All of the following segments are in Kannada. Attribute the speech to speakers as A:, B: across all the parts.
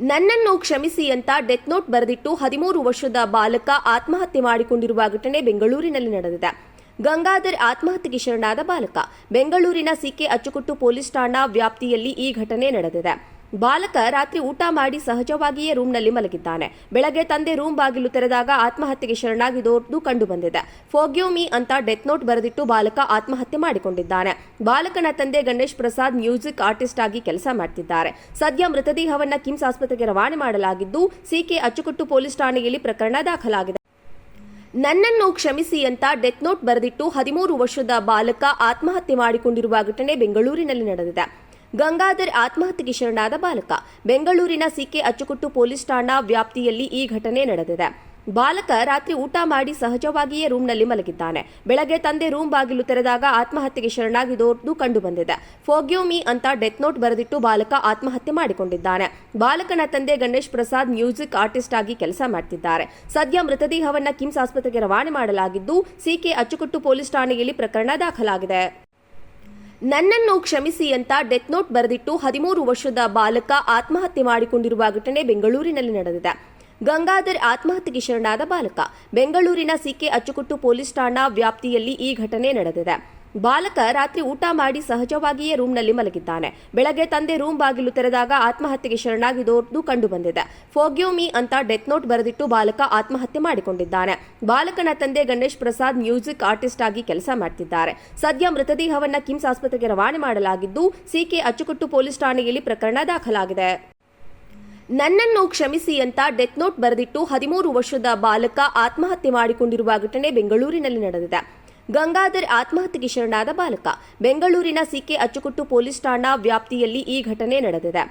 A: ನನ್ನನ್ನು ಕ್ಷಮಿಸಿ ಅಂತ ಡೆತ್ ನೋಟ್ ಬರೆದಿಟ್ಟು ಹದಿಮೂರು ವರ್ಷದ ಬಾಲಕ ಆತ್ಮಹತ್ಯೆ ಮಾಡಿಕೊಂಡಿರುವ ಘಟನೆ ಬೆಂಗಳೂರಿನಲ್ಲಿ ನಡೆದಿದೆ. ಗಂಗಾಧರ್ ಆತ್ಮಹತ್ಯೆಗೆ ಶರಣಾದ ಬಾಲಕ. ಬೆಂಗಳೂರಿನ ಸಿಕೆ ಅಚ್ಚುಕಟ್ಟು ಪೊಲೀಸ್ ಠಾಣಾ ವ್ಯಾಪ್ತಿಯಲ್ಲಿ ಈ ಘಟನೆ ನಡೆದಿದೆ. ಬಾಲಕ ರಾತ್ರಿ ಊಟ ಮಾಡಿ ಸಹಜವಾಗಿಯೇ ರೂಮ್ನಲ್ಲಿ ಮಲಗಿದ್ದಾನೆ. ಬೆಳಗ್ಗೆ ತಂದೆ ರೂಮ್ ಬಾಗಿಲು ತೆರೆದಾಗ ಆತ್ಮಹತ್ಯೆಗೆ ಶರಣಾಗಿರೋದು ಕಂಡುಬಂದಿದೆ ಬಂದಿದೆ. ಮೀ ಅಂತ ಡೆತ್ ನೋಟ್ ಬರೆದಿಟ್ಟು ಬಾಲಕ ಆತ್ಮಹತ್ಯೆ ಮಾಡಿಕೊಂಡಿದ್ದಾನೆ. ಬಾಲಕನ ತಂದೆ ಗಣೇಶ್ ಪ್ರಸಾದ್ ಮ್ಯೂಸಿಕ್ ಆರ್ಟಿಸ್ಟ್ ಆಗಿ ಕೆಲಸ ಮಾಡ್ತಿದ್ದಾರೆ. ಸದ್ಯ ಮೃತದೇಹವನ್ನ ಕಿಮ್ಸ್ ಆಸ್ಪತ್ರೆಗೆ ರವಾನೆ ಮಾಡಲಾಗಿದ್ದು, ಸಿಕೆ ಅಚ್ಚುಕಟ್ಟು ಪೊಲೀಸ್ ಠಾಣೆಯಲ್ಲಿ ಪ್ರಕರಣ ದಾಖಲಾಗಿದೆ. ನನ್ನನ್ನು ಕ್ಷಮಿಸಿ ಅಂತ ಡೆತ್ ನೋಟ್ ಬರೆದಿಟ್ಟು ಹದಿಮೂರು ವರ್ಷದ ಬಾಲಕ ಆತ್ಮಹತ್ಯೆ ಮಾಡಿಕೊಂಡಿರುವ ಘಟನೆ ಬೆಂಗಳೂರಿನಲ್ಲಿ ನಡೆದಿದೆ. ಗಂಗಾಧರ್ ಆತ್ಮಹತ್ಯೆಗೆ ಶರಣಾದ ಬಾಲಕ. ಬೆಂಗಳೂರಿನ ಸಿಕೆ ಅಚ್ಚುಕಟ್ಟು ಪೊಲೀಸ್ ಠಾಣಾ ವ್ಯಾಪ್ತಿಯಲ್ಲಿ ಈ ಘಟನೆ ನಡೆದಿದೆ. ಬಾಲಕ ರಾತ್ರಿ ಊಟ ಮಾಡಿ ಸಹಜವಾಗಿಯೇ ರೂಮ್ನಲ್ಲಿ ಮಲಗಿದ್ದಾನೆ. ಬೆಳಗ್ಗೆ ತಂದೆ ರೂಮ್ ಬಾಗಿಲು ತೆರೆದಾಗ ಆತ್ಮಹತ್ಯೆಗೆ ಶರಣಾಗಿದೋರ್ದು ಕಂಡುಬಂದಿದೆ. ಬಂದಿದೆ ಮೀ ಅಂತ ಡೆತ್ ನೋಟ್ ಬರೆದಿಟ್ಟು ಬಾಲಕ ಆತ್ಮಹತ್ಯೆ ಮಾಡಿಕೊಂಡಿದ್ದಾನೆ. ಬಾಲಕನ ತಂದೆ ಗಣೇಶ್ ಪ್ರಸಾದ್ ಮ್ಯೂಸಿಕ್ ಆರ್ಟಿಸ್ಟ್ ಆಗಿ ಕೆಲಸ ಮಾಡ್ತಿದ್ದಾರೆ. ಸದ್ಯ ಮೃತದೇಹವನ್ನ ಕಿಮ್ಸ್ ಆಸ್ಪತ್ರೆಗೆ ರವಾನೆ ಮಾಡಲಾಗಿದ್ದು, ಸಿಕೆ ಅಚ್ಚುಕಟ್ಟು ಪೊಲೀಸ್ ಠಾಣೆಯಲ್ಲಿ ಪ್ರಕರಣ ದಾಖಲಾಗಿದೆ. ನನ್ನನ್ನು ಕ್ಷಮಿಸಿ ಅಂತ ಡೆತ್ ನೋಟ್ ಬರೆದಿಟ್ಟು ಹದಿಮೂರು ವರ್ಷದ ಬಾಲಕ ಆತ್ಮಹತ್ಯೆ ಮಾಡಿಕೊಂಡಿರುವ ಘಟನೆ ಬೆಂಗಳೂರಿನಲ್ಲಿ ನಡೆದಿದೆ. ಗಂಗಾಧರ್ ಆತ್ಮಹತ್ಯೆಗೆ ಶರಣಾದ ಬಾಲಕ. ಬೆಂಗಳೂರಿನ ಸಿಕೆ ಅಚ್ಚುಕಟ್ಟು ಪೊಲೀಸ್ ಠಾಣಾ ವ್ಯಾಪ್ತಿಯಲ್ಲಿ ಈ ಘಟನೆ ನಡೆದಿದೆ. ಬಾಲಕ ರಾತ್ರಿ ಊಟ ಮಾಡಿ ಸಹಜವಾಗಿಯೇ ರೂಮ್ನಲ್ಲಿ ಮಲಗಿದ್ದಾನೆ. ಬೆಳಗ್ಗೆ ತಂದೆ ರೂಮ್ ಬಾಗಿಲು ತೆರೆದಾಗ ಆತ್ಮಹತ್ಯೆಗೆ ಶರಣಾಗಿರೋದು ಕಂಡುಬಂದಿದೆ ಫೋಗ್ಯೂ ಮೀ ಅಂತ ಡೆತ್ ನೋಟ್ ಬರೆದಿಟ್ಟು ಬಾಲಕ ಆತ್ಮಹತ್ಯೆ ಮಾಡಿಕೊಂಡಿದ್ದಾನೆ. ಬಾಲಕನ ತಂದೆ ಗಣೇಶ್ ಪ್ರಸಾದ್ ಮ್ಯೂಸಿಕ್ ಆರ್ಟಿಸ್ಟ್ ಆಗಿ ಕೆಲಸ ಮಾಡ್ತಿದ್ದಾರೆ. ಸದ್ಯ ಮೃತದೇಹವನ್ನ ಕಿಮ್ಸ್ ಆಸ್ಪತ್ರೆಗೆ ರವಾನೆ ಮಾಡಲಾಗಿದ್ದು, ಸಿಕೆ ಅಚ್ಚುಕಟ್ಟು ಪೊಲೀಸ್ ಠಾಣೆಯಲ್ಲಿ ಪ್ರಕರಣ ದಾಖಲಾಗಿದೆ. ನನ್ನನ್ನು ಕ್ಷಮಿಸಿ ಅಂತ ಡೆತ್ ನೋಟ್ ಬರೆದಿಟ್ಟು ಹದಿಮೂರು ವರ್ಷದ ಬಾಲಕ ಆತ್ಮಹತ್ಯೆ ಮಾಡಿಕೊಂಡಿರುವ ಘಟನೆ ಬೆಂಗಳೂರಿನಲ್ಲಿ ನಡೆದಿದೆ. ಗಂಗಾಧರ್ ಆತ್ಮಹತ್ಯೆಗೆ ಶರಣಾದ ಬಾಲಕ. ಬೆಂಗಳೂರಿನ ಸಿಕೆ ಅಚ್ಚುಕಟ್ಟು ಪೊಲೀಸ್ ಠಾಣಾ ವ್ಯಾಪ್ತಿಯಲ್ಲಿ ಈ ಘಟನೆ ನಡೆದಿದೆ.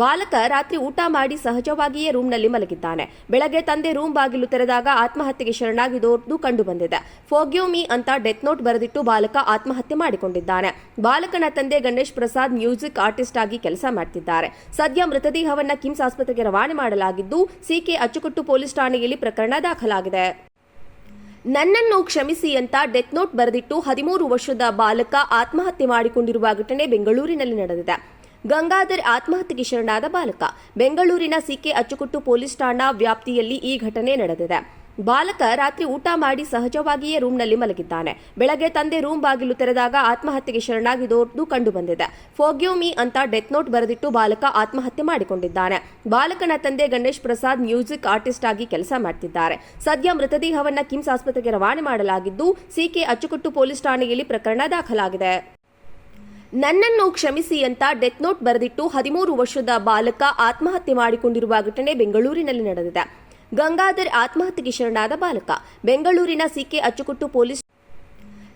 A: ಬಾಲಕ ರಾತ್ರಿ ಊಟ ಮಾಡಿ ಸಹಜವಾಗಿಯೇ ರೂಮ್ನಲ್ಲಿ ಮಲಗಿದ್ದಾನೆ. ಬೆಳಗ್ಗೆ ತಂದೆ ರೂಮ್ ಬಾಗಿಲು ತೆರೆದಾಗ ಆತ್ಮಹತ್ಯೆಗೆ ಶರಣಾಗಿರೋದು ಕಂಡುಬಂದಿದೆ. ಫೋಗ್ಯೂ ಮೀ ಅಂತ ಡೆತ್ ನೋಟ್ ಬರೆದಿಟ್ಟು ಬಾಲಕ ಆತ್ಮಹತ್ಯೆ ಮಾಡಿಕೊಂಡಿದ್ದಾನೆ. ಬಾಲಕನ ತಂದೆ ಗಣೇಶ್ ಪ್ರಸಾದ್ ಮ್ಯೂಸಿಕ್ ಆರ್ಟಿಸ್ಟ್ ಆಗಿ ಕೆಲಸ ಮಾಡ್ತಿದ್ದಾರೆ. ಸದ್ಯ ಮೃತದೇಹವನ್ನು ಕಿಮ್ಸ್ ಆಸ್ಪತ್ರೆಗೆ ರವಾನೆ ಮಾಡಲಾಗಿದ್ದು, ಸಿಕೆ ಅಚ್ಚುಕಟ್ಟು ಪೊಲೀಸ್ ಠಾಣೆಯಲ್ಲಿ ಪ್ರಕರಣ ದಾಖಲಾಗಿದೆ. ನನ್ನನ್ನು ಕ್ಷಮಿಸಿ ಅಂತ ಡೆತ್ ನೋಟ್ ಬರೆದಿಟ್ಟು ಹದಿಮೂರು ವರ್ಷದ ಬಾಲಕ ಆತ್ಮಹತ್ಯೆ ಮಾಡಿಕೊಂಡಿರುವ ಘಟನೆ ಬೆಂಗಳೂರಿನಲ್ಲಿ ನಡೆದಿದೆ. ಗಂಗಾಧರ್ ಆತ್ಮಹತ್ಯೆಗೆ ಶರಣಾದ ಬಾಲಕ. ಬೆಂಗಳೂರಿನ ಸಿಕೆ ಅಚ್ಚುಕಟ್ಟು ಪೊಲೀಸ್ ಠಾಣಾ ವ್ಯಾಪ್ತಿಯಲ್ಲಿ ಈ ಘಟನೆ ನಡೆದಿದೆ. ಬಾಲಕ ರಾತ್ರಿ ಊಟ ಮಾಡಿ ಸಹಜವಾಗಿಯೇ ರೂಮ್ನಲ್ಲಿ ಮಲಗಿದ್ದಾನೆ. ಬೆಳಗ್ಗೆ ತಂದೆ ರೂಮ್ ಬಾಗಿಲು ತೆರೆದಾಗ ಆತ್ಮಹತ್ಯೆಗೆ ಶರಣಾಗಿರೋದು ಕಂಡುಬಂದಿದೆ. ಬಂದಿದೆ ಮೀ ಅಂತ ಡೆತ್ ನೋಟ್ ಬರೆದಿಟ್ಟು ಬಾಲಕ ಆತ್ಮಹತ್ಯೆ ಮಾಡಿಕೊಂಡಿದ್ದಾನೆ. ಬಾಲಕನ ತಂದೆ ಗಣೇಶ್ ಪ್ರಸಾದ್ ಮ್ಯೂಸಿಕ್ ಆರ್ಟಿಸ್ಟ್ ಆಗಿ ಕೆಲಸ ಮಾಡ್ತಿದ್ದಾರೆ. ಸದ್ಯ ಮೃತದೇಹವನ್ನ ಕಿಮ್ಸ್ ಆಸ್ಪತ್ರೆಗೆ ರವಾನೆ ಮಾಡಲಾಗಿದ್ದು, ಸಿಕೆ ಅಚ್ಚುಕಟ್ಟು ಪೊಲೀಸ್ ಠಾಣೆಯಲ್ಲಿ ಪ್ರಕರಣ ದಾಖಲಾಗಿದೆ. ನನ್ನನ್ನು ಕ್ಷಮಿಸಿ ಅಂತ ಡೆತ್ ನೋಟ್ ಬರೆದಿಟ್ಟು ಹದಿಮೂರು ವರ್ಷದ ಬಾಲಕ ಆತ್ಮಹತ್ಯೆ ಮಾಡಿಕೊಂಡಿರುವ ಘಟನೆ ಬೆಂಗಳೂರಿನಲ್ಲಿ ನಡೆದಿದೆ. ಗಂಗಾಧರ್ ಆತ್ಮಹತ್ಯೆಗೆ ಶರಣಾದ ಬಾಲಕ. ಬೆಂಗಳೂರಿನ ಸಿಕೆ ಅಚ್ಚುಕಟ್ಟು ಪೊಲೀಸ್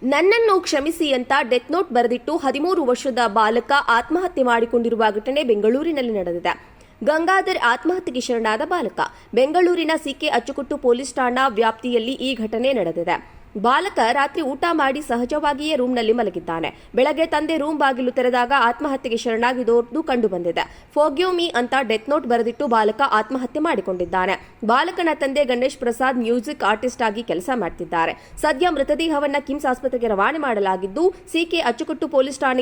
A: ನನ್ನನ್ನು ಕ್ಷಮಿಸಿ ಅಂತ ಡೆತ್ ನೋಟ್ ಬರೆದಿಟ್ಟು ಹದಿಮೂರು ವರ್ಷದ ಬಾಲಕ ಆತ್ಮಹತ್ಯೆ ಮಾಡಿಕೊಂಡಿರುವ ಘಟನೆ ಬೆಂಗಳೂರಿನಲ್ಲಿ ನಡೆದಿದೆ. ಗಂಗಾಧರ್ ಆತ್ಮಹತ್ಯೆಗೆ ಶರಣಾದ ಬಾಲಕ. ಬೆಂಗಳೂರಿನ ಸಿಕೆ ಅಚ್ಚುಕಟ್ಟು ಪೊಲೀಸ್ ಠಾಣಾ ವ್ಯಾಪ್ತಿಯಲ್ಲಿ ಈ ಘಟನೆ ನಡೆದಿದೆ. ಬಾಲಕ ರಾತ್ರಿ ಊಟ ಮಾಡಿ ಸಹಜವಾಗಿಯೇ ರೂಮ್ನಲ್ಲಿ ಮಲಗಿದ್ದಾನೆ. ಬೆಳಗ್ಗೆ ತಂದೆ ರೂಮ್ ಬಾಗಿಲು ತೆರೆದಾಗ ಆತ್ಮಹತ್ಯೆಗೆ ಶರಣಾಗಿರೋದು ಕಂಡುಬಂದಿದೆ. ಬಂದಿದೆ ಮೀ ಅಂತ ಡೆತ್ ನೋಟ್ ಬರೆದಿಟ್ಟು ಬಾಲಕ ಆತ್ಮಹತ್ಯೆ ಮಾಡಿಕೊಂಡಿದ್ದಾನೆ. ಬಾಲಕನ ತಂದೆ ಗಣೇಶ್ ಪ್ರಸಾದ್ ಮ್ಯೂಸಿಕ್ ಆರ್ಟಿಸ್ಟ್ ಆಗಿ ಕೆಲಸ ಮಾಡ್ತಿದ್ದಾರೆ. ಸದ್ಯ ಮೃತದೇಹವನ್ನ ಕಿಮ್ಸ್ ಆಸ್ಪತ್ರೆಗೆ ರವಾನೆ ಮಾಡಲಾಗಿದ್ದು, ಸಿಕೆ ಅಚ್ಚುಕಟ್ಟು ಪೊಲೀಸ್ ಠಾಣೆಗೆ